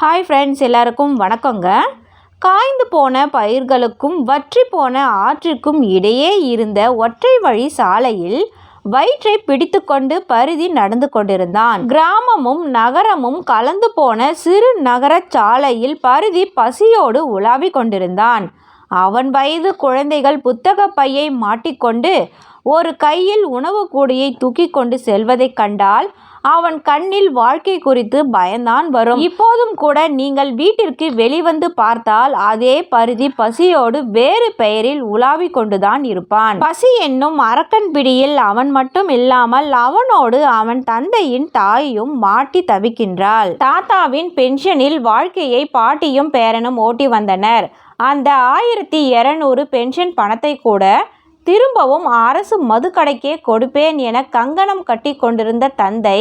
Hi friends எல்லாருக்கும் வணக்கங்க. காய்ந்து போன பயிர்களுக்கும் வற்றி போன ஆற்றிற்கும் இடையே இருந்த ஒற்றை வழி சாலையில் வயிற்றை பிடித்துக்கொண்டு பருதி நடந்து கொண்டிருந்தான். கிராமமும் நகரமும் கலந்து போன சிறு நகர சாலையில் பருதி பசியோடு உலாவிக் கொண்டிருந்தான். அவன் வயது குழந்தைகள் புத்தகப் பையை மாட்டிக்கொண்டு ஒரு கையில் உணவு கூடையை தூக்கி கொண்டு செல்வதைக் கண்டால் அவன் கண்ணில் வாழ்க்கை குறித்து பயந்தான் வரும். இப்போதும் கூட நீங்கள் வீட்டிற்கு வெளிவந்து பார்த்தால் அதே பருதி பசியோடு வேறு பெயரில் உலாவிக் கொண்டுதான் இருப்பான். பசி என்னும் அரக்கன் பிடியில் அவன் மட்டும் இல்லாமல் அவனோடு அவன் தந்தையின் தாயும் மாட்டி தவிக்கின்றாள். தாத்தாவின் பென்ஷனில் வாழ்க்கையை பாட்டியும் பேரனும் ஓட்டி வந்தனர். அந்த ஆயிரத்தி இருநூறு பென்ஷன் பணத்தை கூட திரும்பவும் அரசு மதுக்கடைக்கே கொடுப்பேன் என கங்கணம் கட்டி கொண்டிருந்த தந்தை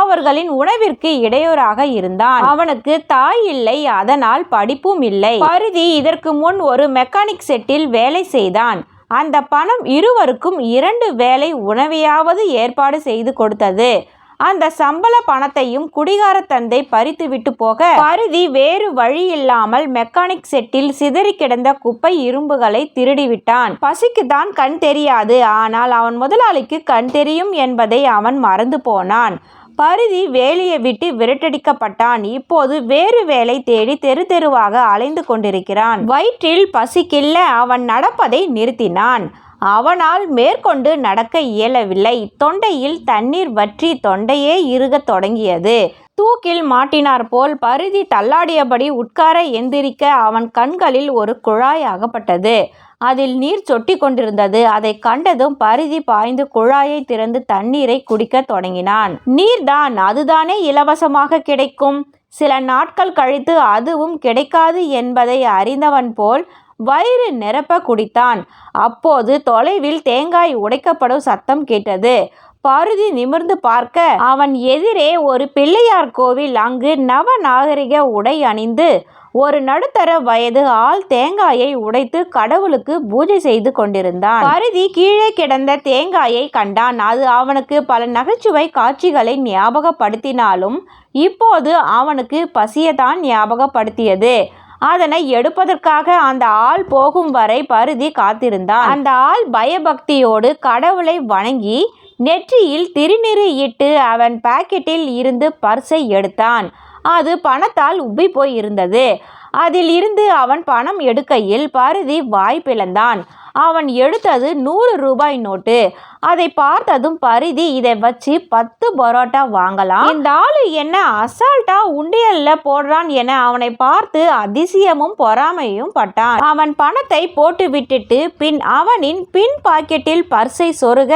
அவர்களின் உணவிற்கு இடையூறாக இருந்தான். அவனுக்கு தாய் இல்லை அதனால் படிப்பும் இல்லை. பருதி இதற்கு முன் ஒரு மெக்கானிக் செட்டில் வேலை செய்தான். அந்த பணம் இருவருக்கும் இரண்டு வேலை உணவையாவது ஏற்பாடு செய்து கொடுத்தது. அந்த சம்பள பணத்தையும் குடிகார தந்தை பறித்து விட்டு போக பருதி வேறு வழி இல்லாமல் மெக்கானிக் செட்டில் சிதறி கிடந்த குப்பை இரும்புகளை திருடிவிட்டான். பசிக்குத்தான் கண் தெரியாது. ஆனால் அவன் முதலாளிக்கு கண் தெரியும் என்பதை அவன் மறந்து போனான். பருதி வேலையை விட்டு விரட்டடிக்கப்பட்டான். இப்போது வேறு வேலை தேடி தெரு தெருவாக அலைந்து கொண்டிருக்கிறான். வயிற்றில் பசிக்கில்ல அவன் நடப்பதை நிறுத்தினான். அவனால் மேற்கொண்டு நடக்க இயலவில்லை. தொண்டையில் தண்ணீர் வற்றி தொண்டையே இறுகத் தொடங்கியது. தூக்கில் மாட்டினார் போல் பருதி தள்ளாடியபடி உட்கார எந்திரிக்க அவன் கண்களில் ஒரு குழாய் அகப்பட்டது. அதில் நீர் சொட்டி கொண்டிருந்தது. அதை கண்டதும் பருதி பாய்ந்து குழாயை திறந்து தண்ணீரை குடிக்க தொடங்கினான். நீர்தான் அதுதானே இலவசமாக கிடைக்கும். சில நாட்கள் கழித்து அதுவும் கிடைக்காது என்பதை அறிந்தவன் போல் வயிறு நிரப்ப குடித்தான். அப்போது தொலைவில் தேங்காய் உடைக்கப்படும் சத்தம் கேட்டது. பருதி நிமிர்ந்து பார்க்க அவன் எதிரே ஒரு பிள்ளையார் கோவில் அங்கு நவ நாகரிக உடை அணிந்து ஒரு நடுத்தர வயது ஆள் தேங்காயை உடைத்து கடவுளுக்கு பூஜை செய்து கொண்டிருந்தான். பருதி கீழே கிடந்த தேங்காயை கண்டான். அது அவனுக்கு பல நகைச்சுவை காட்சிகளை ஞாபகப்படுத்தினாலும் இப்போது அவனுக்கு பசியதான் ஞாபகப்படுத்தியது. அதனை எடுப்பதற்காக அந்த ஆள் போகும் வரை பருதி காத்திருந்தான். அந்த ஆள் பயபக்தியோடு கடவுளை வணங்கி நெற்றியில் திருநீறு இட்டு அவன் பாக்கெட்டில் இருந்து பர்ஸை எடுத்தான். அது பணத்தால் உப்பி போய் இருந்தது அதில் இருந்து அவன் பணம் எடுக்கையில் பருதி வாய் பிளந்தான். அவன் எடுத்தது நூறு ரூபாய் நோட்டு. அதை பார்த்ததும் பருதி இதை வச்சு பத்து பரோட்டா வாங்கலாம். இந்த ஆளு என்ன அசால்ட்டா உண்டியல்ல போடுறான் என அவனை பார்த்து அதிசயமும் பொறாமையும் பட்டான். அவன் பணத்தை போட்டு விட்டுட்டு பின் அவனின் பின் பாக்கெட்டில் பர்ஸை சொருக.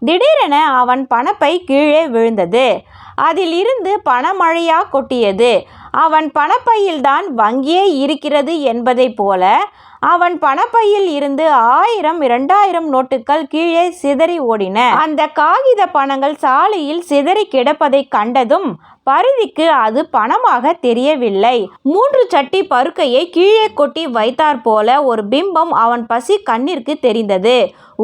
திடீரென அவன் பணப்பை கீழே விழுந்தது. அதில் இருந்து பணமழையா கொட்டியது. அவன் பணப்பையில்தான் வங்கியே இருக்கிறது என்பதைப் போல அவன் பணப்பையில் இருந்து ஆயிரம் இரண்டாயிரம் நோட்டுகள் கீழே சிதறி ஓடின. அந்த காகித பணங்கள் சாலையில் சிதறி கிடப்பதை கண்டதும் பருதிக்கு அது பணமாக தெரியவில்லை. மூன்று சட்டி பருக்கையை கீழே கொட்டி வைத்தாற் போல ஒரு பிம்பம் அவன் பசி கண்ணிற்கு தெரிந்தது.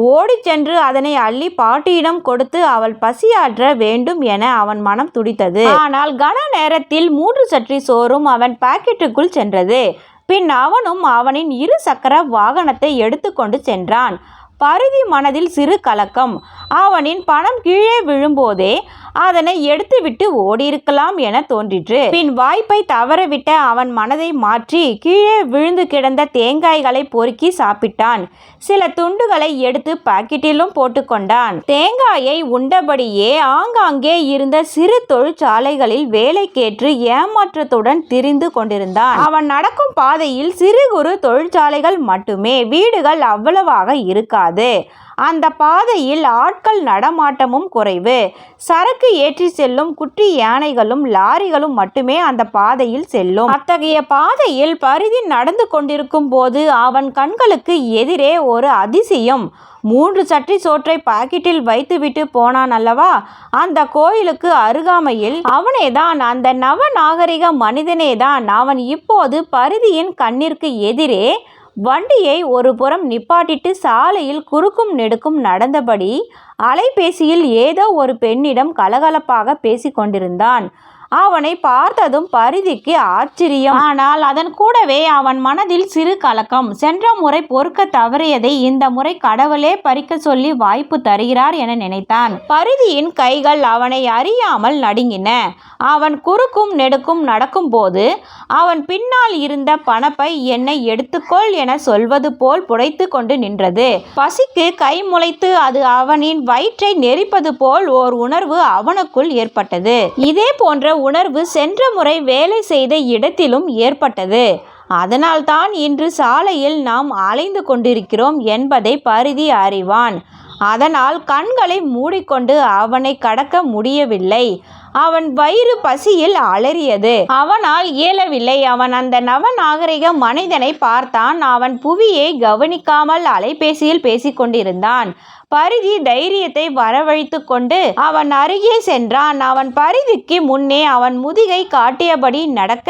ஓடிச் சென்று அதனை அள்ளி பாட்டியிடம் கொடுத்து அவள் பசியாற்ற வேண்டும் என அவன் மனம் துடித்தது. ஆனால் கன நேரத்தில் மூன்று சற்றி சோறும் அவன் பாக்கெட்டுக்குள் சென்றது. பின் அவனும் அவனின் இரு சக்கர வாகனத்தை எடுத்துக்கொண்டு சென்றான். பருதி மனதில் சிறு கலக்கம். அவனின் பணம் கீழே விழும்போதே அதனை எடுத்துவிட்டு ஓடியிருக்கலாம் என தோன்றிற்று. பின் வாய்ப்பை தவறவிட்ட அவன் மனதை மாற்றி கீழே விழுந்து கிடந்த தேங்காய்களை பொறுக்கி சாப்பிட்டான். சில துண்டுகளை எடுத்து பாக்கெட்டிலும் போட்டுக்கொண்டான் தேங்காயை உண்டபடியே ஆங்காங்கே இருந்த சிறு தொழிற்சாலைகளில் வேலைக்கேற்று ஏமாற்றத்துடன் திரிந்து கொண்டிருந்தான். அவன் நடக்கும் பாதையில் சிறு குறு தொழிற்சாலைகள் மட்டுமே. வீடுகள் அவ்வளவாக இருக்காது. அந்த பாதையில் ஆட்கள் நடமாட்டமும் குறைவு. சரக்கு ஏற்றி செல்லும் குட்டி யானைகளும் லாரிகளும் மட்டுமே அந்த பாதையில் செல்லும். அத்தகைய பாதையில் பரிதி நடந்து கொண்டிருக்கும் போது அவன் கண்களுக்கு எதிரே ஒரு அதிசயம். மூன்று சட்டி சோற்றை பாக்கெட்டில் வைத்துவிட்டு போனான் அல்லவா? அந்த கோயிலுக்கு அருகாமையில் அவனேதான் அந்த நவ நாகரிக மனிதனேதான். அவன் இப்போது பரிதியின் கண்ணிற்கு எதிரே வண்டியை ஒரு புறம் நிப்பாட்டிட்டு சாலையில் குறுக்கும் நெடுக்கும் நடந்தபடி அலைபேசியில் ஏதோ ஒரு பெண்ணிடம் கலகலப்பாக பேசிக் கொண்டிருந்தான் அவனை பார்த்ததும் பரிதிக்கு ஆச்சரியம். ஆனால் அதன் கூடவே அவன் மனதில் சிறு கலக்கம். சென்ற முறை பொறுக்க தவறியதை இந்த முறை கடவுளே பறிக்க சொல்லி வாய்ப்பு தருகிறார் என நினைத்தான். பரிதியின் கைகள் அவனை அறியாமல் நடுங்கின. அவன் குறுக்கும் நெடுக்கும் நடக்கும்போது அவன் பின்னால் இருந்த பணப்பை என்னை எடுத்துக்கொள் என சொல்வது போல் புடைத்து கொண்டு நின்றது. பசிக்கு கை முளைத்து அது அவனின் வயிற்றை நெரிப்பது போல் ஓர் உணர்வு அவனுக்குள் ஏற்பட்டது. இதே போன்ற உணர்வு சென்ற முறை வேலை செய்த இடத்திலும் ஏற்பட்டது. அதனால்தான் இன்று சாலையில் நாம் அலைந்து கொண்டிருக்கிறோம் என்பதை பரிதி அறிவான். அதனால் கண்களை மூடிக்கொண்டு அவனை கடக்க முடியவில்லை. அவன் வயிறு பசியில் அலறியது. அவனால் இயலவில்லை. அவன் அந்த நவநாகரிக மனிதனை பார்த்தான். அவன் புவியை கவனிக்காமல் அலைபேசியில் பேசிக்கொண்டிருந்தான். பரிதி தைரியத்தை வரவழைத்து கொண்டு அவன் அருகே சென்றான். அவன் பரிதிக்கு முன்னே அவன் முதுகை காட்டியபடி நடக்க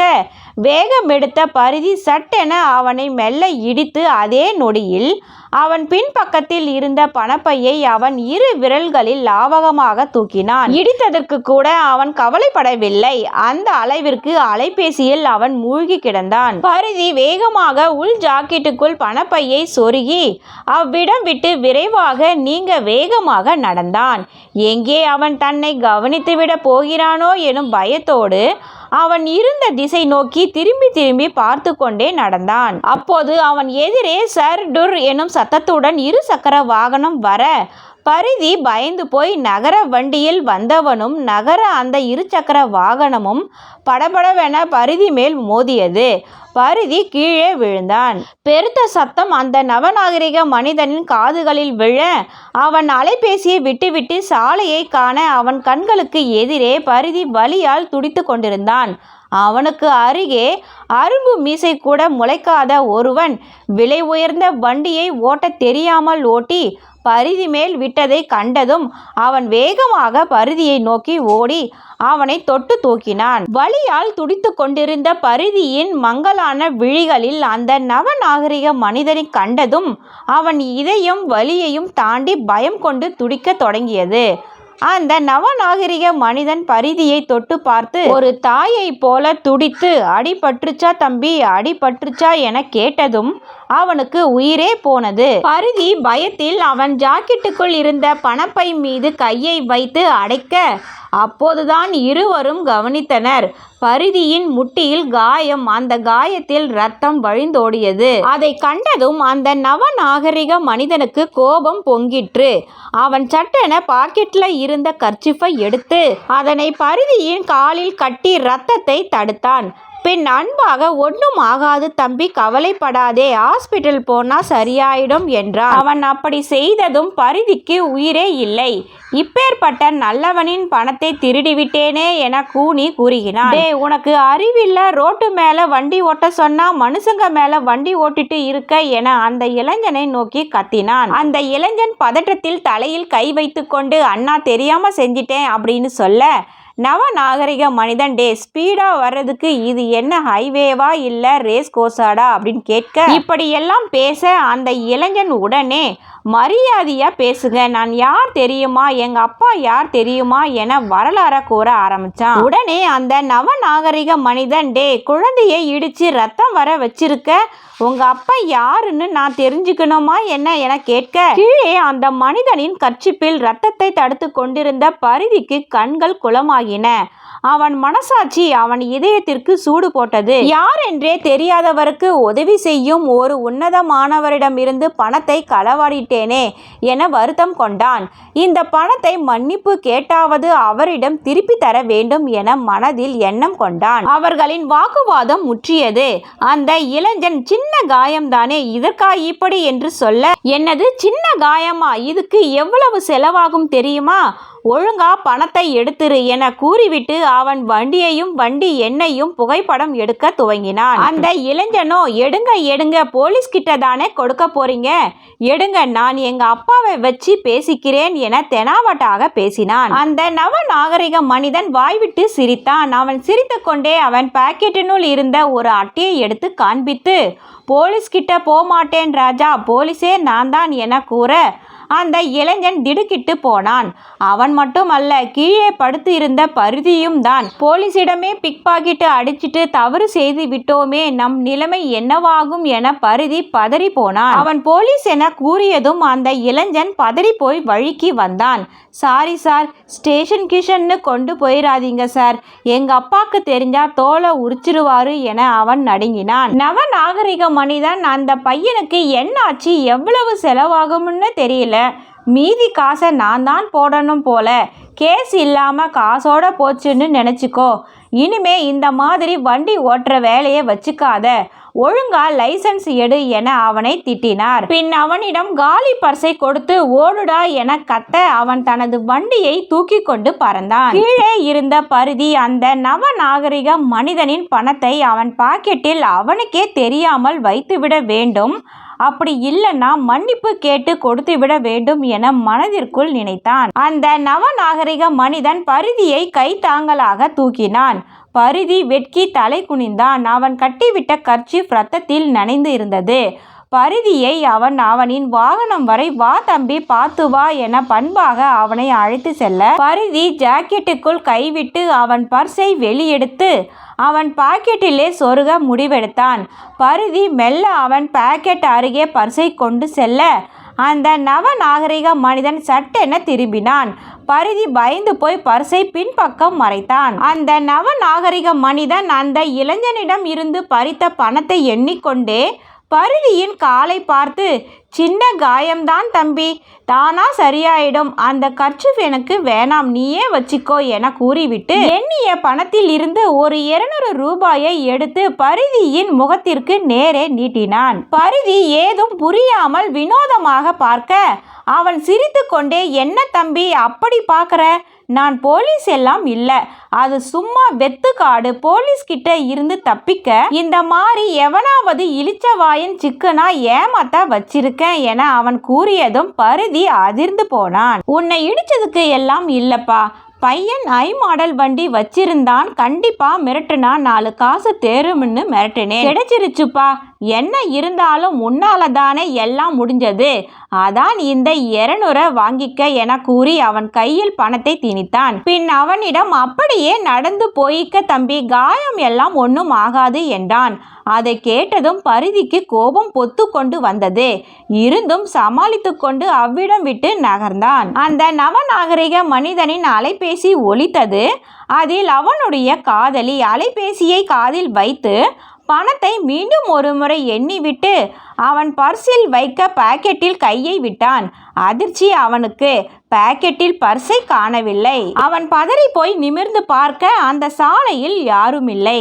வேகமெடுத்த பரிதி சட்டென அவனை மெல்ல இடித்து அதே நொடியில் அவன் பின்பக்கத்தில் இருந்த பணப்பையை அவன் இரு விரல்களில் லாவகமாக தூக்கினான். இடித்ததற்கு கூட அவன் கவலைப்படவில்லை. அந்த அளவிற்கு அலைபேசியில் அவன் மூழ்கி கிடந்தான். பரிதி வேகமாக உள் ஜாக்கெட்டுக்குள் பணப்பையை சொருகி அவ்விடம் விட்டு விரைவாக நீங்க வேகமாக நடந்தான். எங்கே அவன் தன்னை கவனித்துவிட போகிறானோ எனும் பயத்தோடு அவன் இருந்த திசை நோக்கி திரும்பி திரும்பி பார்த்து கொண்டே நடந்தான். அப்போது அவன் எதிரே சர் டுர் எனும் சத்தத்துடன் இரு சக்கர வாகனம் வர பரிதி பயந்து போய் நகர வண்டியில் வந்தவனும் நகர அந்த இருசக்கர வாகனமும் படபடவென பரிதி மேல் மோதியது. பரிதி கீழே விழுந்தான். பெருத்த சத்தம் அந்த நவநாகரிக மனிதனின் காதுகளில் விழ அவன் அலைபேசியை விட்டுவிட்டு சாலையை காண அவன் கண்களுக்கு எதிரே பரிதி வலியால் துடித்து கொண்டிருந்தான். அவனுக்கு அருகே அரும்பு மீசை கூட முளைக்காத ஒருவன் விலை உயர்ந்த வண்டியை ஓட்டத் தெரியாமல் ஓட்டி பரிதி மேல் விட்டதை கண்டதும் அவன் வேகமாக பரிதியை நோக்கி ஓடி அவனை தொட்டு தூக்கினான். வலியால் துடித்து கொண்டிருந்த பரிதியின் மங்கலான விழிகளில் அந்த நவநாகரிக மனிதனை கண்டதும் அவன் இதையும் வலியையும் தாண்டி பயம் கொண்டு துடிக்கத் தொடங்கியது. அந்த நவநாகரிக மனிதன் பரிதியை தொட்டு பார்த்து ஒரு தாயை போல துடித்து அடிபற்றுச்சா தம்பி அடிபற்றுச்சா என கேட்டதும் அவனுக்கு உயிரே போனது. பருதி பயத்தில் அவன் ஜாக்கெட்டுக்குள் இருந்த பணப்பை மீது கையை வைத்து அடைக்க அப்போதுதான் இருவரும் கவனித்தனர். பரிதியின் முட்டியில் காயம் அந்த காயத்தில் ரத்தம் வழிந்தோடியது. அதை கண்டதும் அந்த நவநாகரிக மனிதனுக்கு கோபம் பொங்கிற்று. அவன் சட்டென பாக்கெட்ல இருந்த கர்ச்சிஃபை எடுத்து அதனை பரிதியின் காலில் கட்டி ரத்தத்தை தடுத்தான். பின் அன்பாக ஒன்றும் ஆகாது தம்பி கவலைப்படாதே ஹாஸ்பிட்டல் போனா சரியாயிடும் என்றான். அவன் அப்படி செய்ததும் பரிதிக்கு உயிரே இல்லை. இப்பேற்பட்ட நல்லவனின் பணத்தை திருடிவிட்டேனே என கூனி கூறுகிறான். டே உனக்கு அறிவில்ல ரோட்டு மேல வண்டி ஓட்ட சொன்னா மனுஷங்க மேல வண்டி ஓட்டிட்டு இருக்க என அந்த இளைஞனை நோக்கி கத்தினான். அந்த இளைஞன் பதட்டத்தில் தலையில் கை வைத்துக்கொண்டு அண்ணா தெரியாம செஞ்சிட்டேன் அப்படின்னு சொல்ல நவநாகரிக மனிதன் டே ஸ்பீடாக வர்றதுக்கு இது என்ன ஹைவேவா இல்லை ரேஸ் கோர்ஸாடா? அப்படின்னு கேட்க இப்படி எல்லாம் பேச அந்த இளைஞன் உடனே மரியாதையாக பேசுங்க நான் யார் தெரியுமா எங்கள் அப்பா யார் தெரியுமா என வரலாற கூற ஆரம்பித்தான் உடனே அந்த நவநாகரிக மனிதன் டே குழந்தையை இடித்து ரத்தம் வர வச்சிருக்க உங்க அப்பா யாருன்னு நான் தெரிஞ்சுக்கணுமா? என்ன என கேட்க? கீழே அந்த மனிதனின் கர்ச்சிப்பில் ரத்தத்தை தடுத்து கொண்டிருந்த பரிதிக்கு கண்கள் குளமாகின அவன் மனசாட்சி அவன் இதயத்திற்கு சூடு போட்டது. யார் என்றே தெரியாதவருக்கு உதவி செய்யும் ஒரு உன்னதமானவரிடமிருந்து பணத்தை களவாடிட்டேனே என வருத்தம் கொண்டான். இந்த பணத்தை மன்னிப்பு கேட்டாவது அவரிடம் திருப்பி தர வேண்டும் என மனதில் எண்ணம் கொண்டான். அவர்களின் வாக்குவாதம் முற்றியது. அந்த இளைஞன் சின்ன காயம்தானே இதற்கா இப்படி? என்று சொல்ல என்னது சின்ன காயமா? இதுக்கு எவ்வளவு செலவாகும் தெரியுமா? ஒழுங்கா பணத்தை எடுத்துரு என கூறிவிட்டு அவன் வண்டியையும் வண்டி எண்ணையும் புகைப்படம் எடுக்க துவங்கினான். அந்த இளைஞனோ எடுங்க எடுங்க போலீஸ் கிட்ட தானே கொடுக்க போறீங்க? எடுங்க நான் எங்க அப்பாவை வச்சு பேசிக்கிறேன் என தெனாவட்டாக பேசினான். அந்த நவ நாகரிக மனிதன் வாய்விட்டு சிரித்தான். அவன் சிரித்துக்கொண்டே அவன் பாக்கெட்டினுள் இருந்த ஒரு அட்டையை எடுத்து காண்பித்து போலீஸ் கிட்ட போமாட்டேன் ராஜா போலீஸே நான் தான் என கூற அந்த இளைஞன் திடுக்கிட்டு போனான். அவன் மட்டுமல்ல கீழே படுத்து இருந்த பருதியும் தான் போலீஸிடமே பிக் பாக்கெட்டு அடிச்சிட்டு தவறு செய்து விட்டோமே நம் நிலைமை என்னவாகும் என பருதி பதறி போனான். அவன் போலீஸ் என கூறியதும் அந்த இளைஞன் பதறி போய் வழிக்கு வந்தான். சாரி சார் ஸ்டேஷன் கிஷன்னு கொண்டு போயிடாதீங்க சார். எங்க அப்பாக்கு தெரிஞ்சா தோலை உரிச்சிருவாரு என அவன் நடுங்கினான். நவ நாகரிக மனிதன் அந்த பையனுக்கு என்ன ஆச்சு எவ்வளவு செலவாகும்னு தெரியல. மீதி காசை நான் தான் போடணும் போல. கேஸ் இல்லாம காசோட போச்சுன்னு நினச்சிக்கோ. இனிமே இந்த மாதிரி வண்டி ஓட்டுற வேலையை வச்சுக்காத. ஒழுங்கா லைசன்ஸ் எடு என அவனை திட்டினார். பின் அவனிடம் காலி பர்சை கொடுத்து ஓடுடா என கத்த அவன் தனது வண்டியை தூக்கி கொண்டு பறந்தான். கீழே இருந்த பருதி அந்த நவ நாகரிக மனிதனின் பணத்தை அவன் பாக்கெட்டில் அவனுக்கே தெரியாமல் வைத்துவிட வேண்டும். அப்படி இல்லைன்னா மன்னிப்பு கேட்டு கொடுத்து விட வேண்டும் என மனதிற்குள் நினைத்தான். அந்த நவநாகரிக மனிதன் பருதியை கைத்தாங்கலாக தூக்கினான். பருதி வெட்கி தலை குனிந்தான். அவன் கட்டிவிட்ட கர்ச்சீஃப் ரத்தத்தில் நனைந்து இருந்தது. பருதியை அவன் அவனின் வாகனம் வரை வா தம்பி பார்த்து வா என பண்பாக அவனை அழைத்து செல்ல. பருதி ஜாக்கெட்டுக்குள் கைவிட்டு அவன் பர்ஸை வெளியெடுத்து அவன் பாக்கெட்டிலே சொருக முடிவெடுத்தான். பருதி மெல்ல அவன் பாக்கெட் அருகே பர்ஸை கொண்டு செல்ல. அந்த நவநாகரிக மனிதன் சட்டென திரும்பினான். பருதி பயந்து போய் பர்சை பின்பக்கம் மறைத்தான். அந்த நவநாகரிக மனிதன் அந்த இளைஞனிடம் இருந்து பறித்த பணத்தை எண்ணிக்கொண்டே பருதியின் காலை பார்த்து சின்ன காயம்தான் தம்பி. தானா சரியாயிடும். அந்த கர்ச்சிஃப் எனக்கு வேணாம். நீயே வச்சுக்கோ என கூறிவிட்டு எண்ணிய பணத்தில் இருந்து ஒரு இருநூறு ரூபாயை எடுத்து பரிதியின் முகத்திற்கு நேரே நீட்டினான். பரிதி ஏதும் புரியாமல் வினோதமாக பார்க்க அவன் சிரித்து கொண்டே என்ன தம்பி அப்படி பார்க்குற? நான் போலீஸ் எல்லாம் இல்லை. அது சும்மா வெத்து காடு. போலீஸ் கிட்ட இருந்து தப்பிக்க இந்த மாதிரி எவனாவது இளிச்சவாயன் சிக்கனா ஏமாத்த வச்சிருக்கேன் என அவன் கூறியதும் பருதி அதிர்ந்து போனான். உன்னை இடிச்சதுக்கு எல்லாம் இல்லப்பா. பையன் ஐ மாடல் வண்டி வச்சிருந்தான். கண்டிப்பா மிரட்டுனா நாலு காசு தேரும்னு மிரட்டினேன். கிடைச்சிருச்சுப்பா. என்ன இருந்தாலும் உன்னால தானே எல்லாம் முடிஞ்சது. அதான் இந்த இருநூறை வாங்கிக்க என கூறி அவன் கையில் பணத்தை திணித்தான். பின் அவனிடம் அப்படியே நடந்து போய்க்க தம்பி காயம் எல்லாம் ஒன்றும் ஆகாது என்றான். அதை கேட்டதும் பரிதிக்கு கோபம் பொத்து கொண்டு வந்தது. இருந்தும் சமாளித்து கொண்டு அவ்விடம் விட்டு நகர்ந்தான். அந்த நவநாகரிக மனிதனின் அலைபேசி ஒலித்தது. அதில் அவனுடைய காதலி அலைபேசியை காதில் வைத்து பணத்தை மீண்டும் ஒரு முறை எண்ணிவிட்டு அவன் பர்ஸில் வைக்க பாக்கெட்டில் கையை விட்டான். அதிர்ச்சி அவனுக்கு. பாக்கெட்டில் பர்ஸை காணவில்லை. அவன் பதறி போய் நிமிர்ந்து பார்க்க அந்த சாலையில் யாருமில்லை.